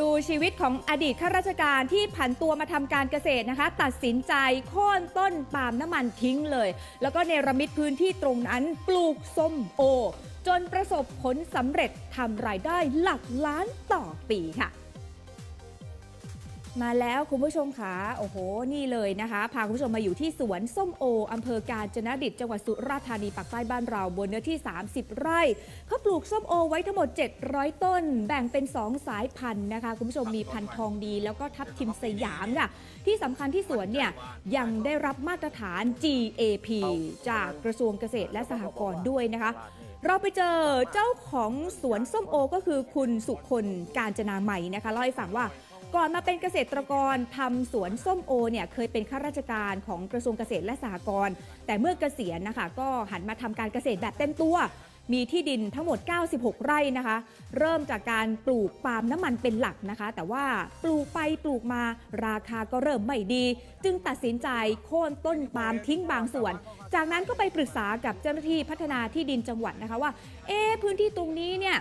ดูชีวิตของอดีตข้าราชการที่ผันตัวมาทำการเกษตรนะคะ ตัดสินใจโค่นต้นปาล์มน้ำมันทิ้งเลย แล้วก็เนรมิตพื้นที่ตรงนั้นปลูกส้มโอ จนประสบผลสำเร็จทำรายได้หลักล้านต่อปีค่ะ มาแล้วคุณผู้ชมค่ะโอ้โห นี่เลยนะคะ พาคุณผู้ชมมาอยู่ที่สวนส้มโออำเภอกาญจนดิตจังหวัดสุราษฎร์ธานีปากใต้บ้านเราบนเนื้อที่ 30 ไร่เขาปลูกส้มโอไว้ทั้งหมด 700 ต้น แบ่งเป็น 2 สายพันธุ์นะคะ คุณผู้ชมมีพันธุ์ทองดีแล้วก็ทับทิมสยามค่ะ ที่สำคัญที่สวนเนี่ยยังได้รับมาตรฐาน GAP จากกระทรวงเกษตรและสหกรณ์ด้วยนะคะเราไปเจอเจ้าของสวนส้มโอก็คือคุณสุคนการจนาใหม่นะคะเล่าให้ฟังว่า ก่อนมาเป็นเกษตรกรทำสวนส้มโอเนี่ยเคยเป็นข้าราชการของกระทรวงเกษตรและสหกรณ์แต่เมื่อเกษียณนะคะ ก็หันมาทำการเกษตรแบบเต็มตัว มีที่ดินทั้งหมด 96 ไร่นะคะ เริ่มจากการปลูกปาล์มน้ำมันเป็นหลักนะคะ แต่ว่าปลูกไปปลูกมาราคาก็เริ่มไม่ดี จึงตัดสินใจโค่นต้นปาล์มทิ้งบางส่วน จากนั้นก็ไปปรึกษากับเจ้าหน้าที่พัฒนาที่ดินจังหวัดนะคะว่า เอ๊พื้นที่ตรงนี้เนี่ย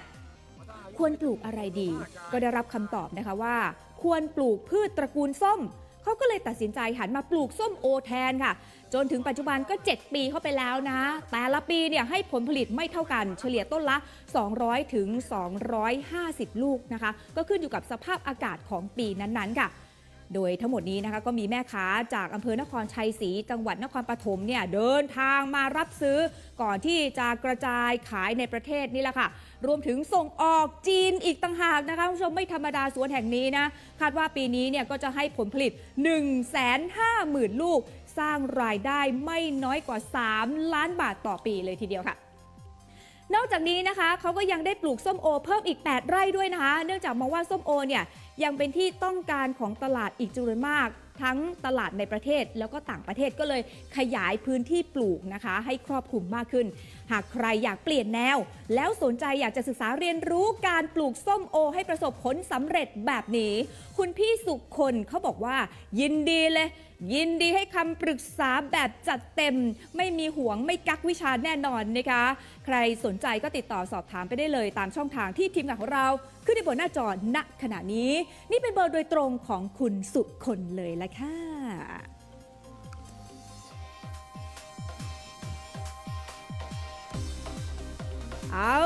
ควรปลูกอะไรดี ก็ได้รับคำตอบนะคะว่า ควรปลูกพืชตระกูลส้ม เขาก็เลยตัดสินใจหันมาปลูกส้มโอแทนค่ะ จนถึงปัจจุบันก็ 7 ปีเข้าไปแล้วนะ แต่ละปีเนี่ยให้ผลผลิตไม่เท่ากัน เฉลี่ยต้นละ 200 ถึง 250 ลูกนะคะ ก็ขึ้นอยู่กับสภาพอากาศของปีนั้นๆค่ะ โดยทั้งหมดนี้นะคะก็มีแม่ค้าจากอำเภอนครชัยศรีจังหวัดนครปฐมเนี่ยเดินทางมารับซื้อก่อนที่จะกระจายขายในประเทศนี่แหละค่ะ รวมถึงส่งออกจีนอีกต่างหากนะคะคุณผู้ชมไม่ธรรมดาสวนแห่งนี้นะ คาดว่าปีนี้เนี่ยก็จะให้ผลผลิต 1 5 0 0 0 0 ลูก สร้างรายได้ไม่น้อยกว่า 3 ล้านบาทต่อปีเลยทีเดียวค่ะนอกจากนี้นะคะเขาก็ยังได้ปลูกส้มโอเพิ่มอีก 8 ไร่ด้วยนะคะ เนื่องจากมองว่าส้มโอเนี่ย ยังเป็นที่ต้องการของตลาดอีกจำนวนมาก ทั้งตลาดในประเทศแล้วก็ต่างประเทศก็เลยขยายพื้นที่ปลูกนะคะ ให้ครอบคลุมมากขึ้น หากใครอยากเปลี่ยนแนว แล้วสนใจอยากจะศึกษาเรียนรู้การปลูกส้มโอ ให้ประสบผลสำเร็จแบบนี้ คุณพี่สุคนเขาบอกว่า ยินดีเลย ยินดีให้คำปรึกษาแบบจัดเต็ม ไม่มีห่วงไม่กักวิชาแน่นอนนะคะ ใครสนใจก็ติดต่อสอบถามไปได้เลย ตามช่องทางที่ทีมงานของเราขึ้นในบนหน้าจอณขณะนี้นี่เป็นเบอร์โดยตรงของคุณสุคนเลยละค่ะเอา